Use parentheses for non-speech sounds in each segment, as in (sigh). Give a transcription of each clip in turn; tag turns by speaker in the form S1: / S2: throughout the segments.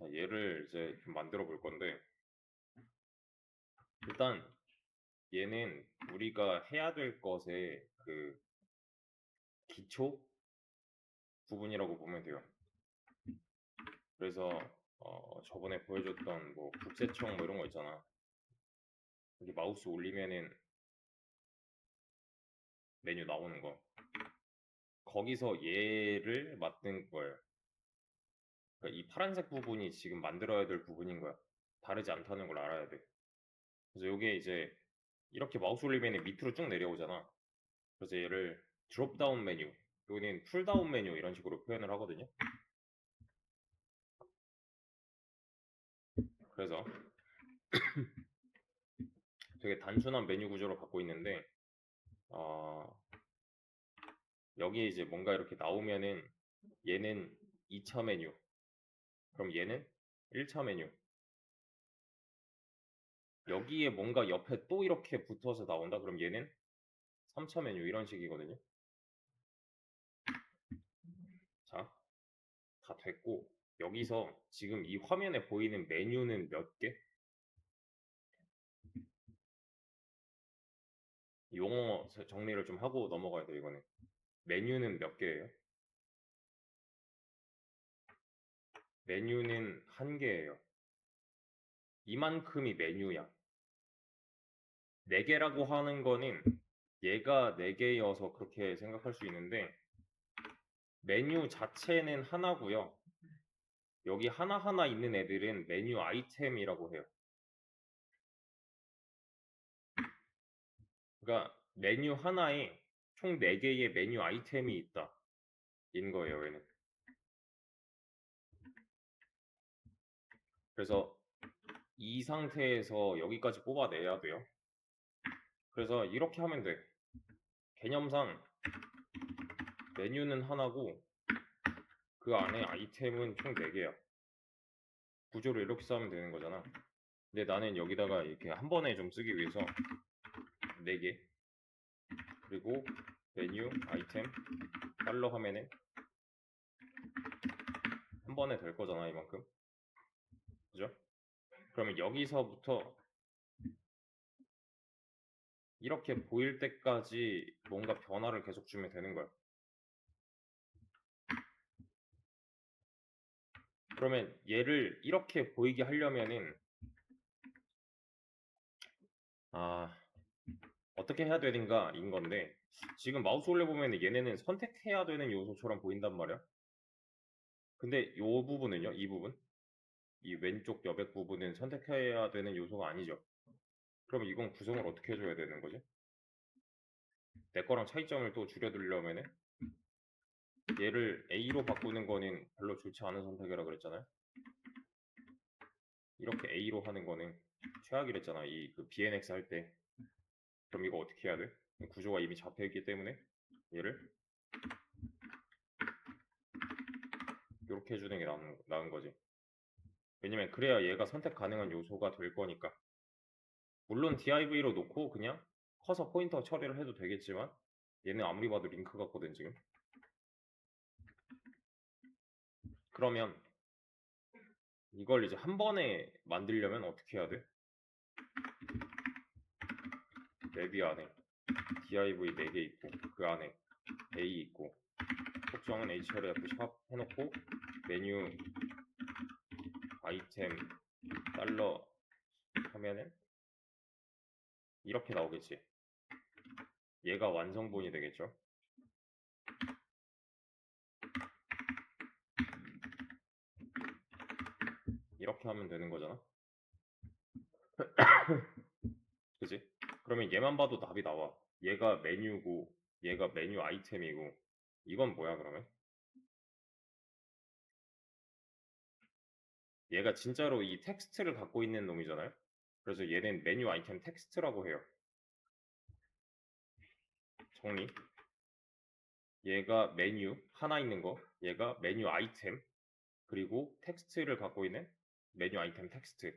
S1: 자, 얘를 이제 좀 만들어 볼 건데 일단 얘는 우리가 해야 될 것의 그 기초 부분이라고 보면 돼요. 그래서 어, 저번에 보여줬던 뭐 국세청 뭐 이런 거 있잖아. 여기 마우스 올리면은 메뉴 나오는 거. 거기서 얘를 만든 거예요. 그러니까 이 파란색 부분이 지금 만들어야 될 부분인 거야. 다르지 않다는 걸 알아야 돼. 그래서 이게 이제 이렇게 마우스 올리면 밑으로 쭉 내려오잖아. 그래서 얘를 드롭다운 메뉴, 여기는 풀다운 메뉴 이런 식으로 표현을 하거든요. 그래서 (clears throat) 되게 단순한 메뉴 구조로 갖고 있는데 어, 여기에 이제 뭔가 이렇게 나오면은 얘는 2차 메뉴 그럼 얘는 1차 메뉴 여기에 뭔가 옆에 또 이렇게 붙어서 나온다 그럼 얘는 3차 메뉴 이런 식이거든요 자 다 됐고 여기서 지금 이 화면에 보이는 메뉴는 몇 개? 용어 정리를 좀 하고 넘어가야 돼요, 이거는. 메뉴는 몇 개예요? 메뉴는 한 개예요. 이만큼이 메뉴야. 네 개라고 하는 거는 얘가 네 개여서 그렇게 생각할 수 있는데 메뉴 자체는 하나고요. 여기 하나하나 있는 애들은 메뉴 아이템이라고 해요. 그러니까 메뉴 하나에 총 4개의 메뉴 아이템이 있다. 인 거예요, 얘는. 그래서 이 상태에서 여기까지 뽑아내야 돼요. 그래서 이렇게 하면 돼. 개념상 메뉴는 하나고 그 안에 아이템은 총 4개야. 구조를 이렇게 쌓으면 되는 거잖아. 근데 나는 여기다가 이렇게 한 번에 좀 쓰기 위해서 4개 그리고 메뉴 아이템 달러 하면은 한 번에 될 거잖아 이만큼 그죠? 그러면 여기서부터 이렇게 보일 때까지 뭔가 변화를 계속 주면 되는 거야 그러면 얘를 이렇게 보이게 하려면은 아 어떻게 해야 되는가 인 건데 지금 마우스 올려보면 얘네는 선택해야 되는 요소처럼 보인단 말이야. 근데 요 부분은요? 이 부분 이 왼쪽 여백 부분은 선택해야 되는 요소가 아니죠 그럼 이건 구성을 어떻게 해줘야 되는 거지? 내 거랑 차이점을 또 줄여두려면은 얘를 A로 바꾸는 거는 별로 좋지 않은 선택이라 그랬잖아요. 이렇게 A로 하는 거는 최악이랬잖아. 이 그 BNX 할 때. 그럼 이거 어떻게 해야 돼? 구조가 이미 잡혀 있기 때문에 얘를 이렇게 해주는 게 나은, 나은 거지. 왜냐면 그래야 얘가 선택 가능한 요소가 될 거니까. 물론 DIV로 놓고 그냥 커서 포인터 처리를 해도 되겠지만 얘는 아무리 봐도 링크 같거든 지금. 그러면 이걸 이제 한 번에 만들려면 어떻게 해야 돼? 맵이 안에 div 4개 있고 그 안에 a 있고 속성은 href 샵 해놓고 메뉴 아이템 달러 하면은 이렇게 나오겠지 얘가 완성본이 되겠죠 이렇게 하면 되는 거잖아. (coughs) 그지? 그러면 얘만 봐도 답이 나와. 얘가 메뉴고, 얘가 메뉴 아이템이고, 이건 뭐야, 그러면? 얘가 진짜로 이 텍스트를 갖고 있는 놈이잖아요? 그래서 얘는 메뉴 아이템 텍스트라고 해요. 정리. 얘가 메뉴, 하나 있는 거. 얘가 메뉴 아이템. 그리고 텍스트를 갖고 있는 메뉴 아이템 텍스트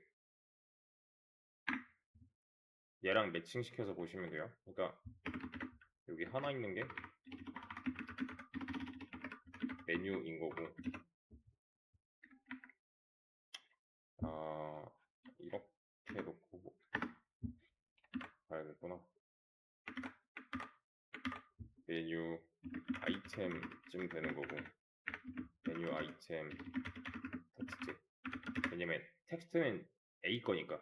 S1: 얘랑 매칭시켜서 보시면 돼요. 그러니까 여기 하나 있는 게 메뉴인 거고 이렇게 해놓고 뭐 가야겠구나. 메뉴 아이템쯤 되는 거고 메뉴 아이템 텍스트 왜냐면 텍스트는 A 거니까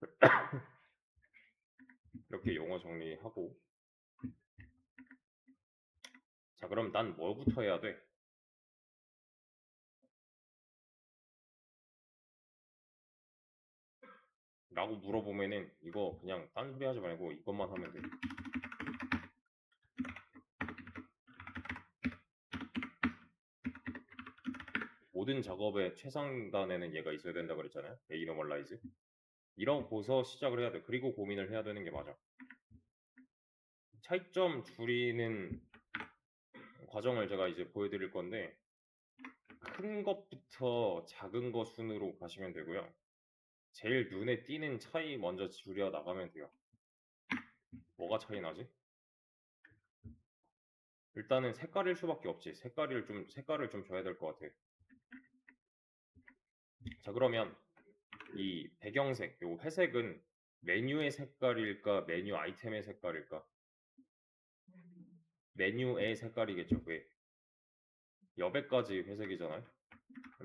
S1: (coughs) 이렇게 용어 정리하고 자 그럼 난 뭐부터 해야 돼? 라고 물어보면은 이거 그냥 딴소리 하지 말고 이것만 하면 돼. 모든 작업의 최상단에는 얘가 있어야 된다 그랬잖아요. A 노멀라이즈 이러고서 시작을 해야 돼. 그리고 고민을 해야 되는 게 맞아. 차이점 줄이는 과정을 제가 이제 보여드릴 건데 큰 것부터 작은 것 순으로 가시면 되고요. 제일 눈에 띄는 차이 먼저 줄여 나가면 돼요. 뭐가 차이 나지? 일단은 색깔일 수밖에 없지. 색깔을 좀 색깔을 좀 줘야 될 것 같아. 자 그러면 이 배경색, 요 회색은 메뉴의 색깔일까, 메뉴 아이템의 색깔일까? 메뉴의 색깔이겠죠. 왜? 여백까지 회색이잖아요.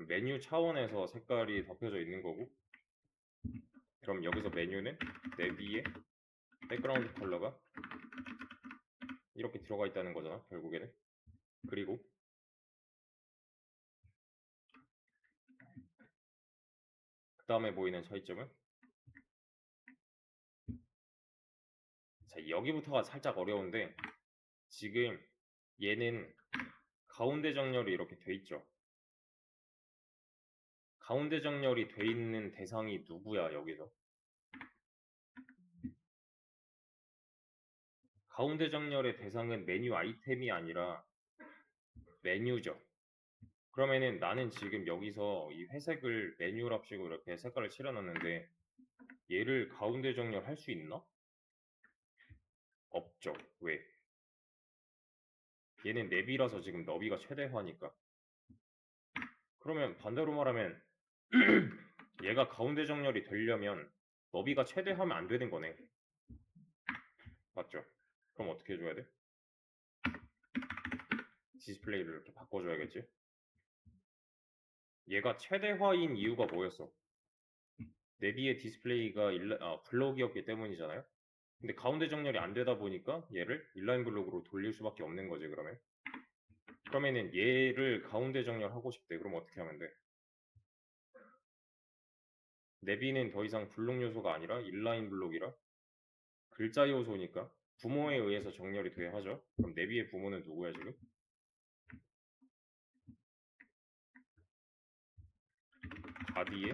S1: 메뉴 차원에서 색깔이 덮여져 있는 거고 그럼 여기서 메뉴는 내비에 백그라운드 컬러가 이렇게 들어가 있다는 거잖아 결국에는. 그리고 그 다음에 보이는 차이점은 자 여기부터가 살짝 어려운데 지금 얘는 가운데 정렬이 이렇게 돼 있죠. 가운데 정렬이 돼 있는 대상이 누구야 여기서 가운데 정렬의 대상은 메뉴 아이템이 아니라 메뉴죠 그러면은 나는 지금 여기서 이 회색을 메뉴랍시고 이렇게 색깔을 칠해놨는데 얘를 가운데 정렬할 수 있나? 없죠 왜? 얘는 내비라서 지금 너비가 최대화니까 그러면 반대로 말하면 (clears throat) 얘가 가운데 정렬이 되려면 너비가 최대하면 안 되는 거네. 맞죠? 그럼 어떻게 해줘야 돼? 디스플레이를 이렇게 바꿔줘야겠지? 얘가 최대화인 이유가 뭐였어? 내비의 디스플레이가 일라, 아, 블록이었기 때문이잖아요? 근데 가운데 정렬이 안 되다 보니까 얘를 인라인 블록으로 돌릴 수밖에 없는 거지 그러면 그러면은 얘를 가운데 정렬하고 싶대 그럼 어떻게 하면 돼? 내비는 더 이상 블록 요소가 아니라 인라인 블록이라 글자 요소니까 부모에 의해서 정렬이 돼야 하죠. 그럼 내비의 부모는 누구야 지금? 바디에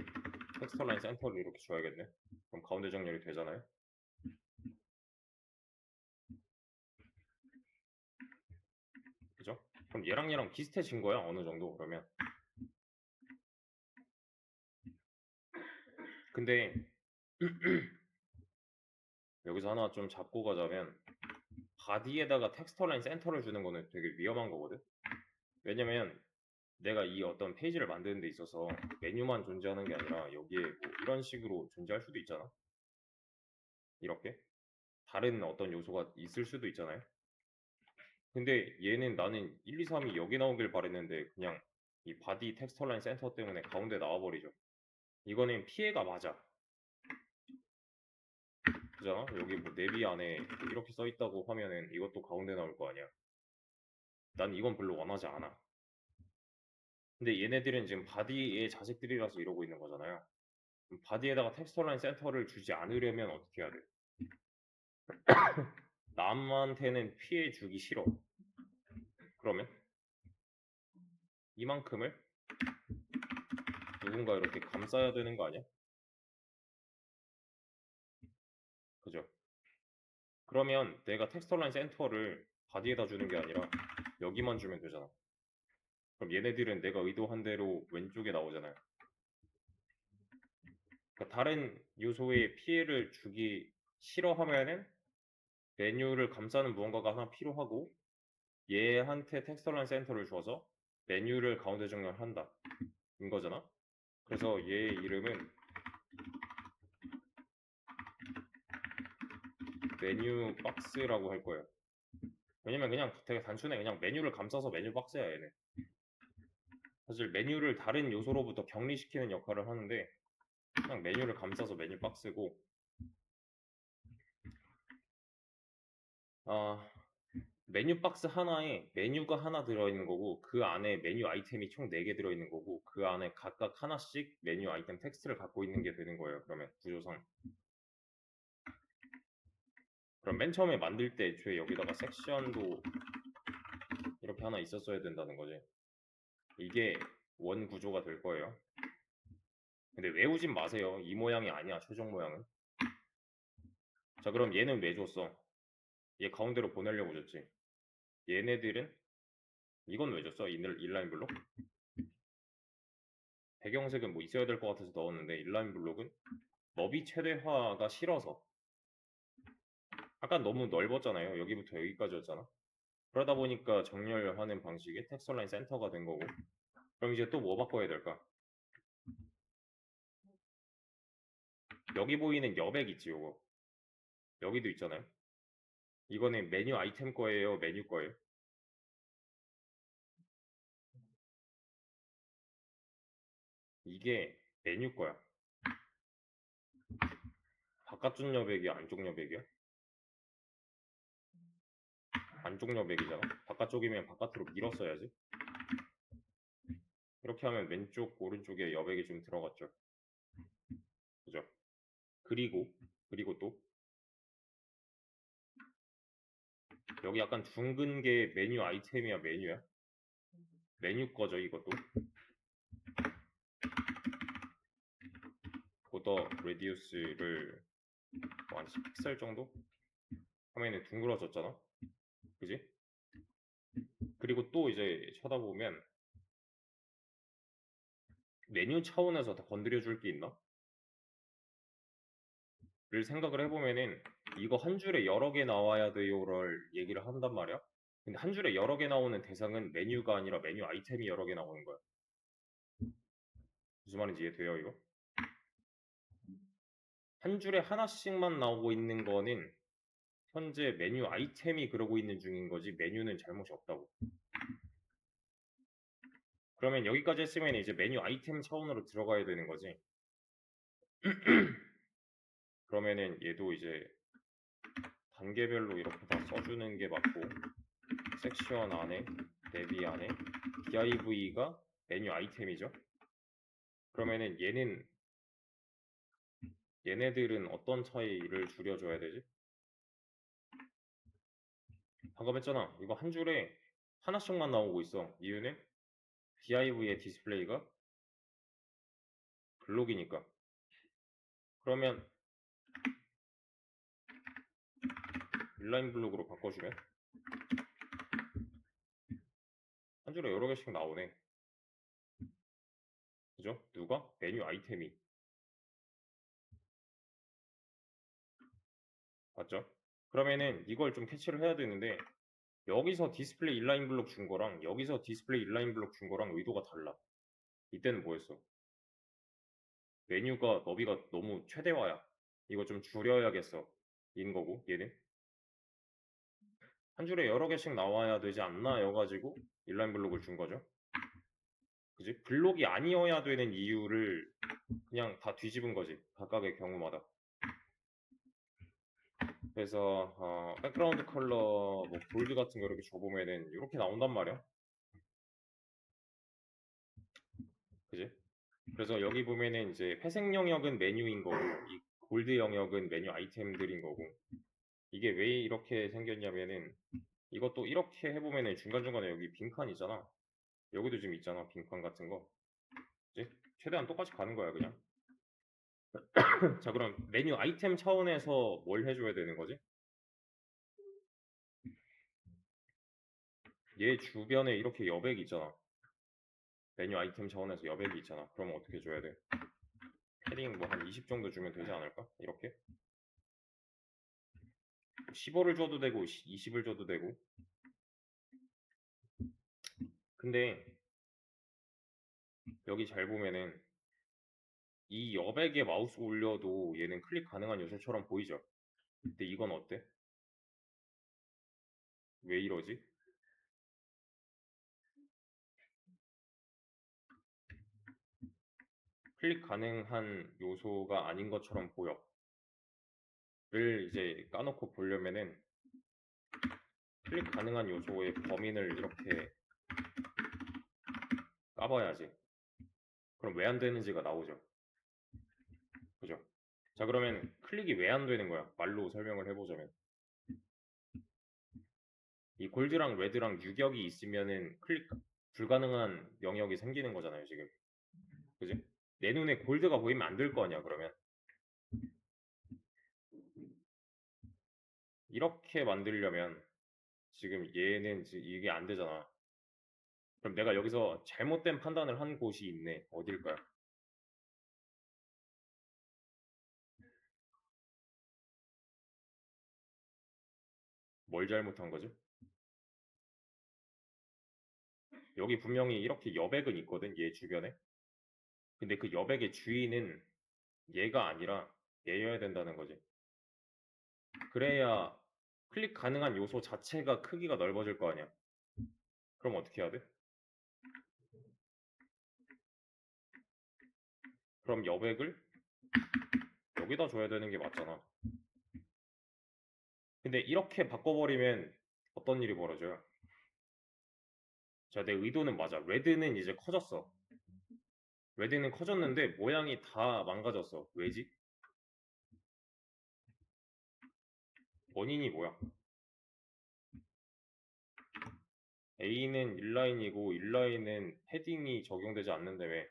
S1: 텍스터 라인 센터를 이렇게 줘야겠네. 그럼 가운데 정렬이 되잖아요. 그죠? 그럼 얘랑 얘랑 비슷해진 거야 어느 정도 그러면. 근데 (clears throat) 여기서 하나 좀 잡고 가자면 바디에다가 텍스터 라인 센터를 주는 거는 되게 위험한 거거든. 왜냐면 내가 이 어떤 페이지를 만드는 데 있어서 메뉴만 존재하는 게 아니라 여기에 뭐 이런 식으로 존재할 수도 있잖아. 이렇게 다른 어떤 요소가 있을 수도 있잖아요. 근데 얘는 나는 1, 2, 3이 여기 나오길 바랬는데 그냥 이 바디 텍스터 라인 센터 때문에 가운데 나와버리죠. 이거는 피해가 맞아. 그잖아? 여기 뭐 내비 안에 이렇게 써 있다고 하면은 이것도 가운데 나올 거 아니야. 난 이건 별로 원하지 않아. 근데 얘네들은 지금 바디의 자식들이라서 이러고 있는 거잖아요. 바디에다가 텍스터 라인 센터를 주지 않으려면 어떻게 해야 돼? (coughs) 남한테는 피해 주기 싫어. 그러면 이만큼을 누군가 이렇게 감싸야 되는 거 아니야? 그죠? 그러면 내가 텍스터 라인 센터를 바디에다 주는 게 아니라 여기만 주면 되잖아. 그럼 얘네들은 내가 의도한 대로 왼쪽에 나오잖아요. 그러니까 다른 요소에 피해를 주기 싫어하면은 메뉴를 감싸는 무언가가 하나 필요하고 얘한테 텍스터 라인 센터를 줘서 메뉴를 가운데 정렬한다. 인 거잖아. 그래서 얘 이름은 메뉴 박스라고 할 거예요. 왜냐면 그냥 되게 단순해. 그냥 메뉴를 감싸서 메뉴 박스야 얘는. 사실 메뉴를 다른 요소로부터 격리시키는 역할을 하는데 그냥 메뉴를 감싸서 메뉴 박스고 아 메뉴 박스 하나에 메뉴가 하나 들어있는 거고 그 안에 메뉴 아이템이 총 4개 들어있는 거고 그 안에 각각 하나씩 메뉴 아이템 텍스트를 갖고 있는 게 되는 거예요. 그러면 구조상 그럼 맨 처음에 만들 때 애초에 여기다가 섹션도 이렇게 하나 있었어야 된다는 거지. 이게 원 구조가 될 거예요. 근데 외우진 마세요. 이 모양이 아니야. 최종 모양은. 자 그럼 얘는 왜 줬어? 얘 가운데로 보내려고 줬지. 얘네들은 이건 왜 줬어? 인라인 블록? 배경색은 뭐 있어야 될 것 같아서 넣었는데 인라인 블록은 너비 최대화가 싫어서 아까 너무 넓었잖아요. 여기부터 여기까지였잖아. 그러다 보니까 정렬하는 방식이 텍스처라인 센터가 된 거고 그럼 이제 또 뭐 바꿔야 될까? 여기 보이는 여백 있지 요거 여기도 있잖아요. 이거는 메뉴 아이템 거예요? 메뉴 거예요? 이게 메뉴 거야. 바깥쪽 여백이야? 안쪽 여백이야? 안쪽 여백이잖아. 바깥쪽이면 바깥으로 밀었어야지. 이렇게 하면 왼쪽 오른쪽에 여백이 좀 들어갔죠. 그죠? 그리고 그리고 또 여기 약간 둥근 게 메뉴 아이템이야 메뉴야? 메뉴 거죠 이것도 보더 레디우스를 뭐한 10픽셀 정도 하면은 둥그러졌잖아 그지? 그리고 또 이제 쳐다보면 메뉴 차원에서 다 건드려 줄 게 있나? 를 생각을 해보면은 이거 한 줄에 여러 개 나와야 돼요를 얘기를 한단 말이야. 근데 한 줄에 여러 개 나오는 대상은 메뉴가 아니라 메뉴 아이템이 여러 개 나오는 거야. 무슨 말인지 이해돼요 이거? 한 줄에 하나씩만 나오고 있는 거는 현재 메뉴 아이템이 그러고 있는 중인 거지 메뉴는 잘못이 없다고. 그러면 여기까지 했으면 이제 메뉴 아이템 차원으로 들어가야 되는 거지. (clears throat) 그러면은 얘도 이제 단계별로 이렇게 다 써주는 게 맞고 섹션 안에 대비 안에 div가 메뉴 아이템이죠. 그러면은 얘는 얘네들은 어떤 차이를 줄여줘야 되지? 방금 했잖아. 이거 한 줄에 하나씩만 나오고 있어. 이유는 div의 디스플레이가 블록이니까. 그러면 인라인 블록으로 바꿔주면 한 줄에 여러 개씩 나오네. 그죠? 누가? 메뉴 아이템이. 맞죠? 그러면은 이걸 좀 캐치를 해야 되는데 여기서 디스플레이 인라인 블록 준 거랑 여기서 디스플레이 인라인 블록 준 거랑 의도가 달라. 이때는 뭐였어? 메뉴가 너비가 너무 최대화야. 이거 좀 줄여야겠어. 인 거고 얘는 한 줄에 여러 개씩 나와야 되지 않나 여가지고 인라인 블록을 준 거죠. 그지? 블록이 아니어야 되는 이유를 그냥 다 뒤집은 거지. 각각의 경우마다. 그래서 어, 백그라운드 컬러 뭐 볼드 같은 거 이렇게 줘보면은 이렇게 나온단 말이야. 그지? 그래서 여기 보면은 이제 회색 영역은 메뉴인 거고 이 골드 영역은 메뉴 아이템들인 거고 이게 왜 이렇게 생겼냐면은 이것도 이렇게 해보면은 중간중간에 여기 빈칸 있잖아. 여기도 지금 있잖아. 빈칸 같은 거. 이제 최대한 똑같이 가는 거야 그냥. (coughs) 자 그럼 메뉴 아이템 차원에서 뭘 해줘야 되는 거지? 얘 주변에 이렇게 여백이 있잖아. 메뉴 아이템 차원에서 여백이 있잖아. 그러면 어떻게 줘야 돼? 패딩 뭐 한 20 정도 주면 되지 않을까? 이렇게? 15를 줘도 되고 20을 줘도 되고 근데 여기 잘 보면은 이 여백에 마우스 올려도 얘는 클릭 가능한 요소처럼 보이죠 근데 이건 어때? 왜 이러지? 클릭 가능한 요소가 아닌 것처럼 보여. 를 이제 까놓고 보려면은 클릭 가능한 요소의 범인을 이렇게 까봐야지. 그럼 왜 안 되는지가 나오죠. 자 그러면 클릭이 왜 안 되는 거야? 말로 설명을 해보자면 이 골드랑 레드랑 유격이 있으면은 클릭 불가능한 영역이 생기는 거잖아요 지금 그지? 내 눈에 골드가 보이면 안 될 거 아니야 그러면 이렇게 만들려면 지금 얘는 지- 이게 안 되잖아 그럼 내가 여기서 잘못된 판단을 한 곳이 있네 어딜까요? 뭘 잘못한 거지? 여기 분명히 이렇게 여백은 있거든 얘 주변에 근데 그 여백의 주인은 얘가 아니라 얘여야 된다는 거지 그래야 클릭 가능한 요소 자체가 크기가 넓어질 거 아니야 그럼 어떻게 해야 돼? 그럼 여백을 여기다 줘야 되는 게 맞잖아 근데 이렇게 바꿔버리면 어떤 일이 벌어져요? 자, 내 의도는 맞아. 레드는 이제 커졌어. 레드는 커졌는데 모양이 다 망가졌어. 왜지? 원인이 뭐야? A는 인라인이고 인라인은 헤딩이 적용되지 않는데 왜?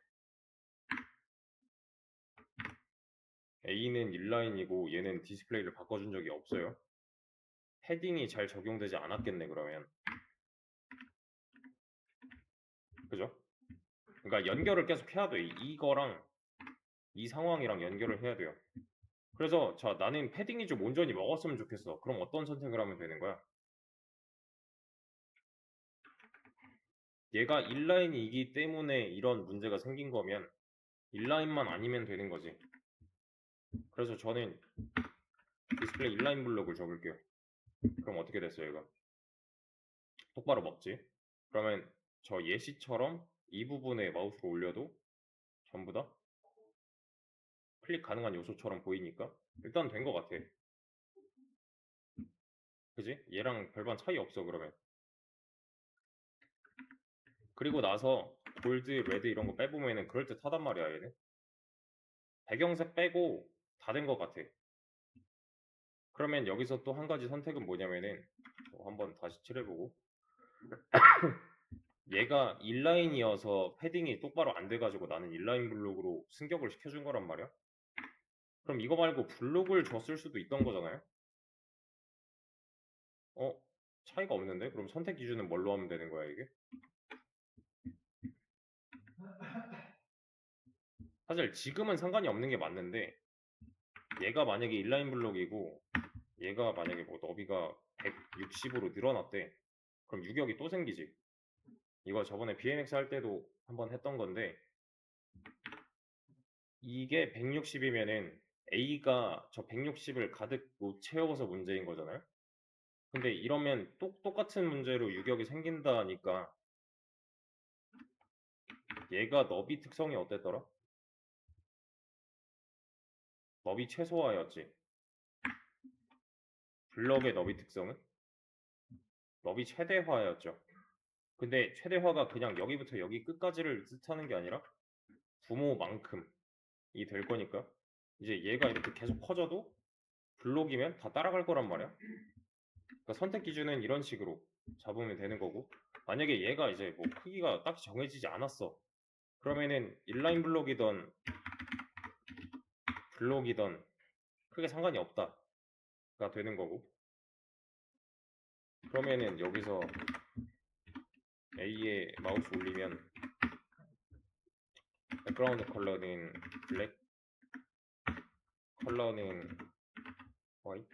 S1: A는 인라인이고 얘는 디스플레이를 바꿔준 적이 없어요. 헤딩이 잘 적용되지 않았겠네 그러면. 그죠? 그러니까 연결을 계속 해야 돼. 이- 이거랑 이 상황이랑 연결을 해야 돼요. 그래서 자 나는 패딩이 좀 온전히 먹었으면 좋겠어. 그럼 어떤 선택을 하면 되는 거야? 얘가 인라인이기 때문에 이런 문제가 생긴 거면 인라인만 아니면 되는 거지. 그래서 저는 디스플레이 인라인 블록을 적을게요. 그럼 어떻게 됐어요, 얘가? 똑바로 먹지. 그러면 저 예시처럼 이 부분에 마우스를 올려도 전부 다 클릭 가능한 요소처럼 보이니까 일단 된 것 같아. 그지? 얘랑 별반 차이 없어 그러면. 그리고 나서 골드, 레드 이런 거 빼보면은 그럴듯 하단 말이야 얘는. 배경색 빼고 다 된 것 같아. 그러면 여기서 또 한 가지 선택은 뭐냐면은 어, 한번 다시 칠해보고 (coughs) 얘가 인라인이어서 패딩이 똑바로 안 돼가지고 나는 인라인 블록으로 승격을 시켜준 거란 말이야. 그럼 이거 말고 블록을 줬을 수도 있던 거잖아요. 어? 차이가 없는데? 그럼 선택 기준은 뭘로 하면 되는 거야 이게? 사실 지금은 상관이 없는 게 맞는데 얘가 만약에 인라인 블록이고 얘가 만약에 뭐 너비가 160으로 늘어났대. 그럼 유격이 또 생기지. 이거 저번에 BMX 할 때도 한번 했던 건데 이게 160이면은 A가 저 160을 가득 못 채워서 문제인 거잖아요. 근데 이러면 똑, 똑같은 문제로 유격이 생긴다니까 얘가 너비 특성이 어땠더라? 너비 최소화였지. 블럭의 너비 특성은 너비 최대화였죠. 근데 최대화가 그냥 여기부터 여기 끝까지를 뜻하는 게 아니라 부모만큼이 될 거니까 이제 얘가 이렇게 계속 커져도 블록이면 다 따라갈 거란 말이야. 그러니까 선택 기준은 이런 식으로 잡으면 되는 거고 만약에 얘가 이제 뭐 크기가 딱히 정해지지 않았어. 그러면은 인라인 블록이던 블록이던 크게 상관이 없다가 되는 거고. 그러면은 여기서 A에 마우스 올리면 백그라운드 컬러는 블랙 컬러는 화이트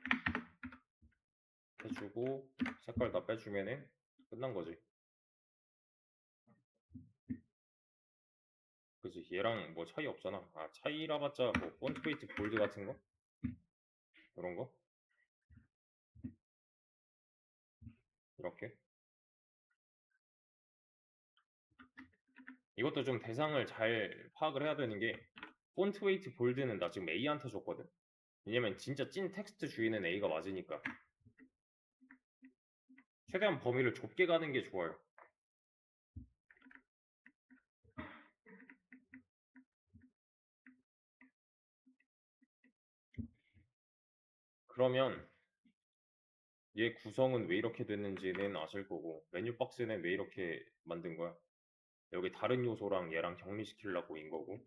S1: 해주고 색깔 다 빼주면은 끝난 거지 그지 얘랑 뭐 차이 없잖아. 아 차이라 봤자 뭐 폰트 웨이트 볼드 같은 거? 그런 거? 이렇게? 이것도 좀 대상을 잘 파악을 해야 되는 게 폰트 웨이트 볼드는 나 지금 A한테 줬거든? 왜냐면 진짜 찐 텍스트 주의는 A가 맞으니까. 최대한 범위를 좁게 가는 게 좋아요 그러면 얘 구성은 왜 이렇게 됐는지는 아실 거고 메뉴 박스는 왜 이렇게 만든 거야 여기 다른 요소랑 얘랑 격리시키려고 인 거고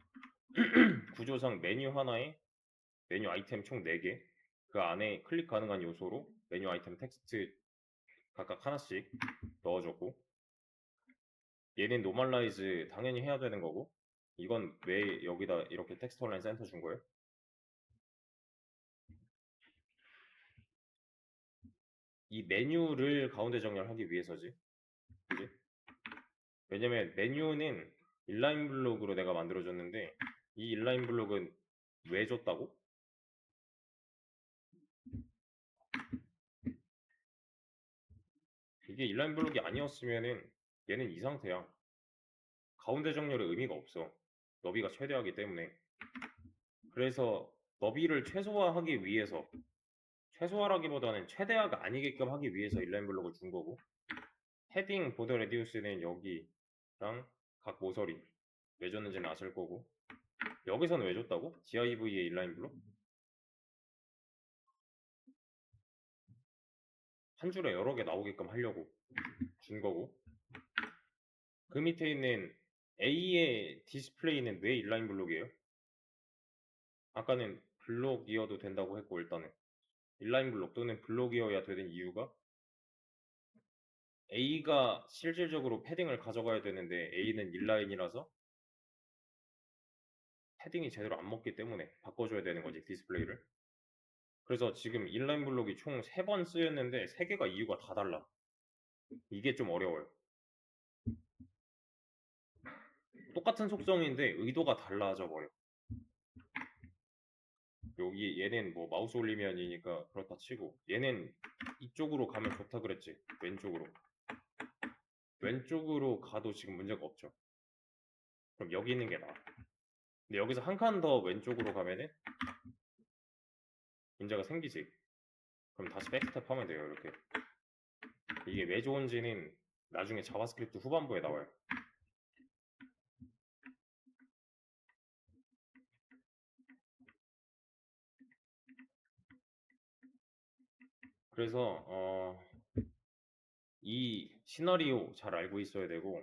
S1: (clears throat) 구조상 메뉴 하나에 메뉴 아이템 총 4개 그 안에 클릭 가능한 요소로 메뉴 아이템 텍스트 각각 하나씩 넣어줬고 얘는 노멀라이즈 당연히 해야 되는 거고 이건 왜 여기다 이렇게 텍스트 온라인 센터 준 거예요? 이 메뉴를 가운데 정렬하기 위해서지 그지? 왜냐면 메뉴는 인라인 블록으로 내가 만들어줬는데 이 인라인 블록은 왜 줬다고? 이게 인라인 블록이 아니었으면은 얘는 이 상태야. 가운데 정렬의 의미가 없어. 너비가 최대하기 때문에. 그래서 너비를 최소화하기 위해서 최소화라기보다는 최대화가 아니게끔 하기 위해서 인라인 블록을 준 거고 헤딩 보더 레디우스는 여기랑 각 모서리 왜 줬는지는 아실 거고 여기서는 왜 줬다고? div의 인라인 블록? 한 줄에 여러 개 나오게끔 하려고 준 거고 그 밑에 있는 A의 디스플레이는 왜 인라인 블록이에요? 아까는 블록이어도 된다고 했고 일단은 인라인 블록 또는 블록이어야 되는 이유가? A가 실질적으로 패딩을 가져가야 되는데 A는 인라인이라서? 패딩이 제대로 안 먹기 때문에 바꿔줘야 되는 거지 디스플레이를? 그래서 지금 인라인 블록이 총 3번 쓰였는데 3개가 이유가 다 달라. 이게 좀 어려워요. 똑같은 속성인데 의도가 달라져 버려 여기 얘는 뭐 마우스 올리면이니까 그렇다 치고 얘는 이쪽으로 가면 좋다 그랬지 왼쪽으로. 왼쪽으로 가도 지금 문제가 없죠. 그럼 여기 있는 게 나아. 근데 여기서 한 칸 더 왼쪽으로 가면은 문제가 생기지. 그럼 다시 백스텝 하면 돼요 이렇게. 이게 왜 좋은지는 나중에 자바스크립트 후반부에 나와요 그래서 어, 이 시나리오 잘 알고 있어야 되고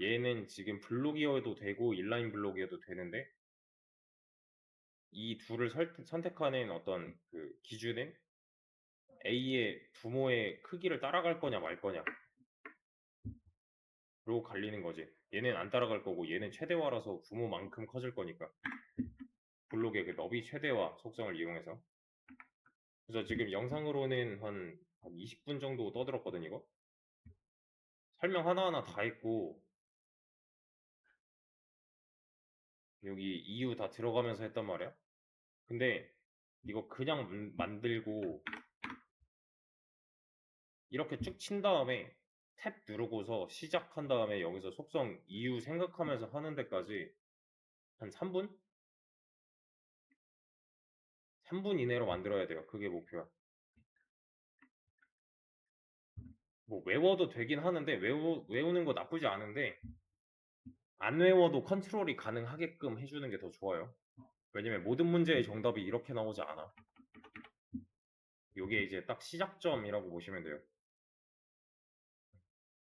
S1: 얘는 지금 블록이어도 되고 인라인 블록이어도 되는데 이 둘을 설- 선택하는 어떤 그 기준은 A의 부모의 크기를 따라갈 거냐 말 거냐 로 갈리는 거지. 얘는 안 따라갈 거고 얘는 최대화라서 부모만큼 커질 거니까. 블록의 그 너비 최대화 속성을 이용해서. 그래서 지금 영상으로는 한, 한 20분 정도 떠들었거든 이거. 설명 하나하나 다 했고 여기 이유 다 들어가면서 했단 말이야. 근데 이거 그냥 만- 만들고 이렇게 쭉 친 다음에 탭 누르고서 시작한 다음에 여기서 속성 이유 생각하면서 하는 데까지 한 3분? 3분 이내로 만들어야 돼요. 그게 목표야. 뭐 외워도 되긴 하는데 외우, 외우는 거 나쁘지 않은데 안 외워도 컨트롤이 가능하게끔 해주는 게 더 좋아요. 왜냐면 모든 문제의 정답이 이렇게 나오지 않아. 요게 이제 딱 시작점이라고 보시면 돼요.